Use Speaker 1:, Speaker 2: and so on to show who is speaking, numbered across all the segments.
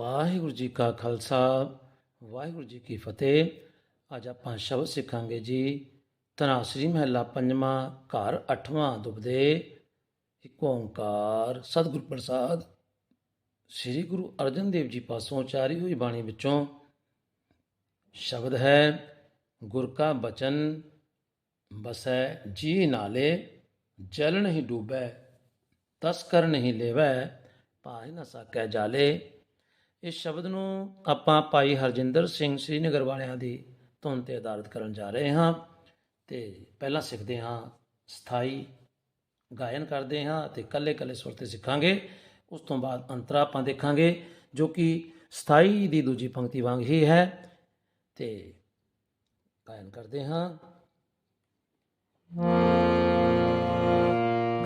Speaker 1: ਵਾਹਿਗੁਰੂ ਜੀ ਕਾ ਖਾਲਸਾ, ਵਾਹਿਗੁਰੂ ਜੀ ਕੀ ਫਤਿਹ। ਅੱਜ ਆਪਾਂ ਸ਼ਬਦ ਸਿੱਖਾਂਗੇ ਜੀ ਤਨਾਸਰੀ ਮਹੱਲਾ ਪੰਜਵਾਂ, ਘਰ ਅੱਠਵਾਂ ਦੁਬਦੇ। ਇੱਕ ਓੰਕਾਰ, ਸਤਿਗੁਰ ਪ੍ਰਸਾਦ। ਸ੍ਰੀ ਗੁਰੂ ਅਰਜਨ ਦੇਵ ਜੀ ਪਾਸੋਂ ਉਚਾਰੀ ਹੋਈ ਬਾਣੀ ਵਿੱਚੋਂ ਸ਼ਬਦ ਹੈ, ਗੁਰ ਕਾ ਬਚਨ ਬਸੈ ਜੀ ਨਾਲੇ ਜਲ ਨਹੀਂ ਡੂਬੈ ਤਸਕਰ ਨਹੀਂ ਲੇਵੈ ਪਾਇ ਨਾ ਸਕੈ ਜਾਲੇ। ਇਸ ਸ਼ਬਦ ਨੂੰ ਆਪਾਂ ਭਾਈ ਹਰਜਿੰਦਰ ਸਿੰਘ ਸ੍ਰੀਨਗਰ ਵਾਲਿਆਂ ਦੀ ਧੁਨ ਤੇ ਆਧਾਰਿਤ ਕਰਨ ਜਾ ਰਹੇ ਹਾਂ ਤੇ ਪਹਿਲਾਂ ਸਿੱਖਦੇ ਹਾਂ ਸਥਾਈ ਗਾਇਨ ਕਰਦੇ ਹਾਂ ਤੇ ਕੱਲੇ ਕੱਲੇ ਸੁਰ ਤੇ ਸਿੱਖਾਂਗੇ। ਉਸ ਤੋਂ ਬਾਅਦ ਅੰਤਰਾ ਆਪਾਂ ਦੇਖਾਂਗੇ ਜੋ ਕਿ ਸਥਾਈ ਦੀ ਦੂਜੀ ਪੰਕਤੀ ਵਾਂਗ ਹੀ ਹੈ ਤੇ ਗਾਇਨ ਕਰਦੇ ਹਾਂ।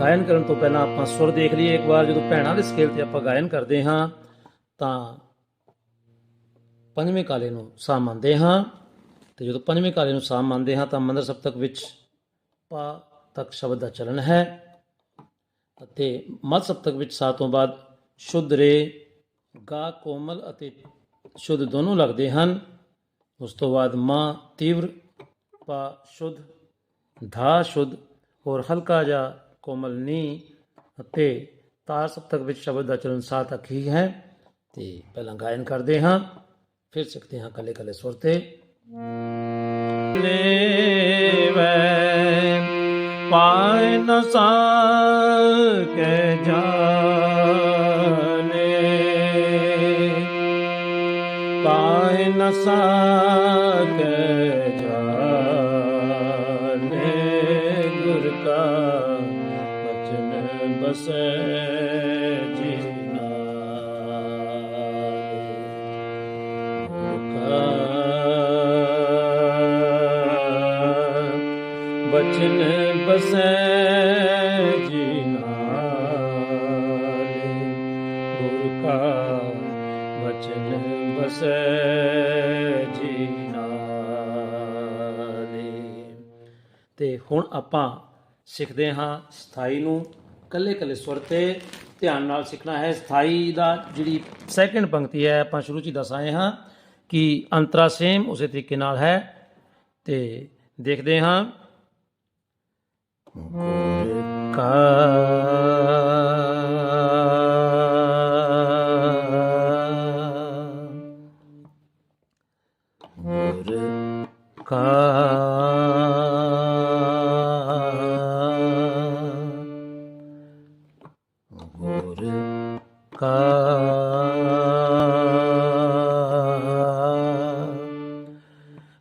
Speaker 1: ਗਾਇਨ ਕਰਨ ਤੋਂ ਪਹਿਲਾਂ ਆਪਾਂ ਸੁਰ ਦੇਖ ਲਈਏ। ਇੱਕ ਵਾਰ ਜਦੋਂ ਭੈਣਾਂ ਦੇ ਸਕੇਲ ਤੇ ਆਪਾਂ ਗਾਇਨ ਕਰਦੇ ਹਾਂ ਤਾਂ ਪੰਜਵੇਂ ਕਾਲੇ ਨੂੰ ਸਾ ਮੰਨਦੇ ਹਾਂ ਤੇ ਜਦੋਂ ਪੰਜਵੇਂ ਕਾਲੇ ਨੂੰ ਸਾ ਮੰਨਦੇ ਹਾਂ ਤਾਂ ਮੰਦਰ ਸਪਤਕ ਵਿੱਚ ਪਾ ਤੱਕ ਸ਼ਬਦ ਦਾ ਚਲਨ ਹੈ। ਅਤੇ ਮਦ ਸਪਤਕ ਵਿੱਚ ਸਾ ਤੋਂ ਬਾਅਦ ਸ਼ੁੱਧ ਰੇ, ਗਾ, ਕੋਮਲ ਅਤੇ ਸ਼ੁੱਧ ਦੋਨੋਂ ਲੱਗਦੇ ਹਨ। ਉਸ ਤੋਂ ਬਾਅਦ ਮਾਂ ਤੀਵਰ, ਪਾ ਸ਼ੁੱਧ, ਧਾ ਸ਼ੁੱਧ, ਹੋਰ ਹਲਕਾ ਜਾਂ ਕੋਮਲ ਨੀ ਅਤੇ ਤਾਰ ਸਪਤਕ ਵਿੱਚ ਸ਼ਬਦ ਦਾ ਚਲਨ ਸਾ ਤੱਕ ਹੀ ਹੈ। ਤੇ ਪਹਿਲਾਂ ਗਾਇਨ ਕਰਦੇ ਹਾਂ। ਫਿਰ ਸਿੱਖਦੇ ਹਾਂ ਕੱਲੇ ਕੱਲੇ ਸੁਰ ਤੇ
Speaker 2: ਲੇਵੈ ਪਾਇ ਨ ਸਕੈ ਜਾਣੇ ਪਾਇ ਨ ਸਕੈ ਜਾਣੇ ਗੁਰ ਕਾ ਬਚਨ ਬਸੈ ਜੀ ਬਚਨ ਬਸੈ ਜੀ ਨਾਲੇ। ਗੁਰ ਕਾ ਬਚਨ ਬਸੈ ਜੀ ਨਾਲੇ।
Speaker 1: ਤੇ ਹੁਣ ਆਪਾਂ ਸਿੱਖਦੇ ਹਾਂ ਸਥਾਈ ਨੂੰ ਕੱਲੇ ਕੱਲੇ ਸੁਰ ਤੇ ਧਿਆਨ ਨਾਲ ਸਿੱਖਣਾ ਹੈ। ਸਥਾਈ ਦਾ ਜਿਹੜੀ ਸੈਕੰਡ ਪੰਕਤੀ ਹੈ, ਆਪਾਂ ਸ਼ੁਰੂ ਚ ਹੀ ਦੱਸ ਆਏ ਹਾਂ ਕਿ ਅੰਤਰਾ ਸੇਮ ਉਸੇ ਤਰੀਕੇ ਨਾਲ ਹੈ। ਤੇ ਦੇਖਦੇ ਹਾਂ ਗੁਰ ਕਾ ਗੁਰ ਕਾ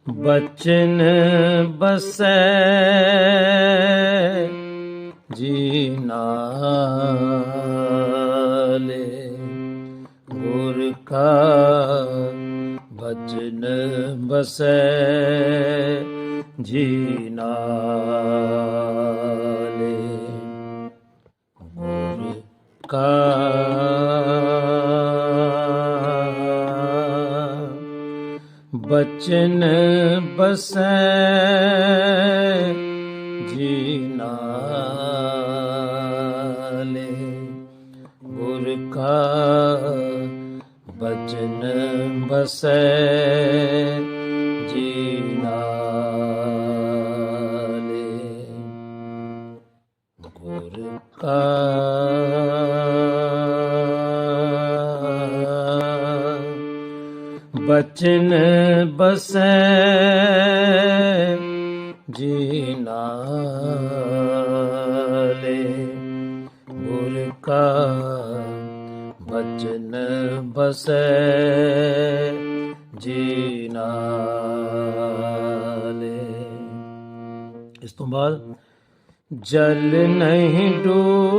Speaker 2: ਬਚਨ ਬਸੈ ਕਾ ਬਚਨ ਬਸੈ ਜੀ ਨਾਲੇ ਗੁਰ ਕਾ ਬਚਨ ਬਸੈ ਜੀ ਨਾਲੇ ਬਸੈ ਜੀ ਨਾਲੇ ਗੁਰ ਕਾ ਬਚਨ ਬਸੈ ਜੀ ਨਾਲੇ ਗੁਰ ਕਾ ਬਚਨ ਬਸੈ ਜੀ ਨਾਲੇ।
Speaker 1: ਇਸ ਤੋਂ ਬਾਅਦ
Speaker 2: ਜਲ ਨਹੀਂ ਡੂਬੈ,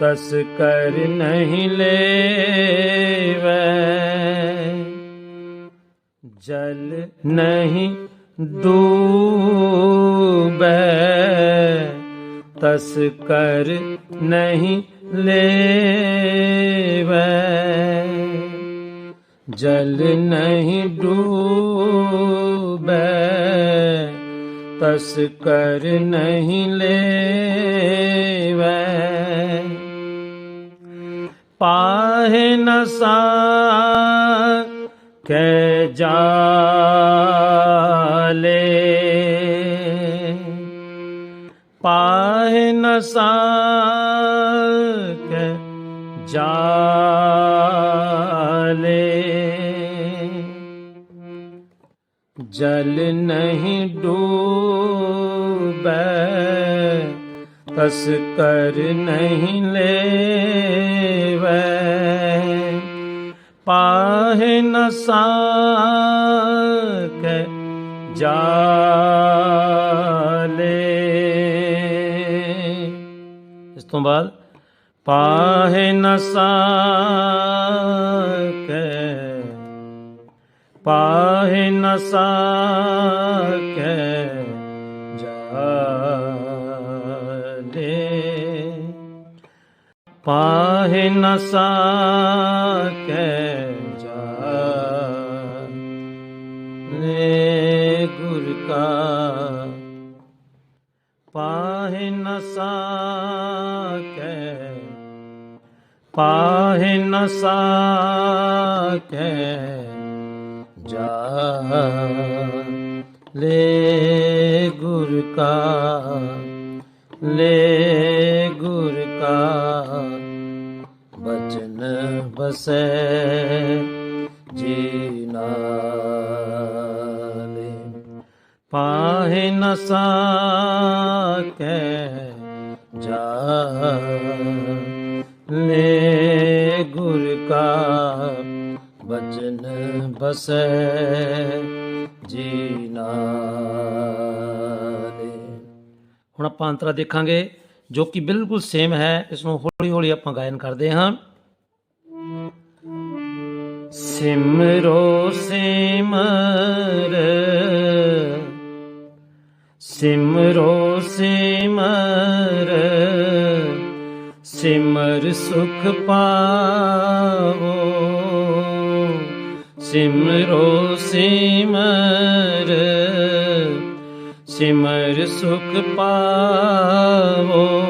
Speaker 2: ਤਸ ਕਰ ਨਹੀਂ ਲੇਵੈ। ਜਲ ਨਹੀਂ ਡੂਬੈ। ਤਸ ਕਰ ਨਹੀਂ ਲੇਵੈ। ਜਲ ਨਹੀਂ ਡੂਬੈ, ਤਸ ਕਰ ਨਹੀਂ ਲੇਵੈ। ਪਾਹੇ ਨ ਕੈ ਜਾਲੇ ਪਾਹੇ ਨ ਕੈ ਜਾਲੇ। ਜਲ ਨਹੀਂ ਡੂਬੈ, ਤਸ ਕਰ ਨਹੀਂ ਲੈਵੈ। ਪਾਹੇ ਨ ਸਾਕੈ ਜਾਲੇ। ਤੋਂ ਬਾਅਦ, ਪਾਹੇ ਨ ਸਾਕੈ, ਪਾਹੇ ਨ ਸਾਕੈ ਜਾਲੇ ਪਾਹੇ ਨ ਸਾਕੈ ਜਾਲੇ ਗੁਰ ਕਾ, ਪਾਹੇ ਨ ਸਾਕੈ ਪਾਹੇ ਨ ਜਾ ਜਾਲੇ ਗੁਰ ਕਾ, ਲੈ ਗੁਰ ਕਾ। ਬਚਨ ਬਸੈ ਜੀ ਨਾਲੇ, ਪਾਹਿ ਨ ਸਾਕੈ ਜਾਲੇ ਗੁਰ ਕਾ ਬਚਨ ਬਸੈ ਜੀ ਨਾਲੇ ਹੁਣ ਆਪਾਂ ਅੰਤਰਾ ਦੇਖਾਂਗੇ, ਜੋ ਕਿ ਬਿਲਕੁਲ ਸੇਮ ਹੈ ਇਸ ਨੂੰ ਹੌਲੀ ਹੌਲੀ ਆਪਾਂ ਗਾਇਨ ਕਰਦੇ ਹਾਂ। ਸਿਮਰੋ ਸਿਮਰ ਸਿਮਰੋ ਸਿਮਰ। ਸਿਮਰ ਸੁਖ ਪਾਵੋ। ਸਿਮਰੋ ਸਿਮਰ ਸਿਮਰ ਸੁਖ ਪਾਵੋ।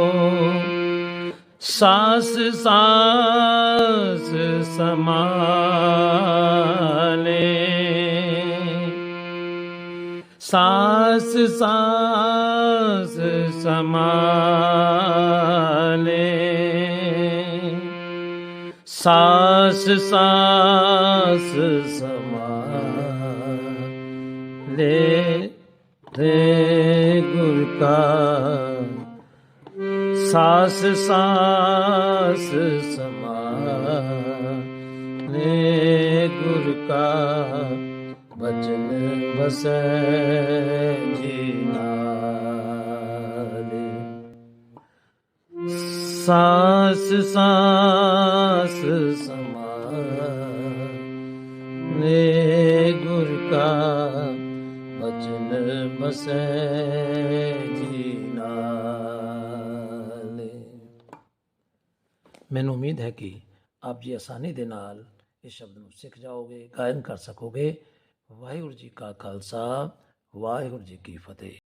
Speaker 2: ਸਾਸ ਸਾਸ ਸਮਾਲੇ। ਸਾਸ ਸਾਸ ਸਮਾਲੇ। ਸਾਸ ਸਾਸ ਸਮਾਲੇ ਰੇ ਗੁਰ ਕਾ। ਸਾਸ ਸਾਸ ਸਮਾਲੇ ਗੁਰ ਕਾ। ਬਚਨ ਬਸੈ ਜੀ ਸਾਸ ਸਾਸ ਸਮਾਲੇ ਗੁਰ ਕਾ ਬਚਨ ਬਸੈ ਜੀ ਨਾਲੇ। ਮੈਨੂੰ ਉਮੀਦ ਹੈ ਕਿ ਆਪ ਜੀ ਆਸਾਨੀ ਦੇ ਨਾਲ ਇਸ ਸ਼ਬਦ ਨੂੰ ਸਿੱਖ ਜਾਓਗੇ, ਗਾਇਨ ਕਰ ਸਕੋਗੇ। ਵਾਹਿਗੁਰੂ ਜੀ ਕਾ ਖਾਲਸਾ, ਵਾਹਿਗੁਰੂ ਜੀ ਕੀ ਫਤਿਹ।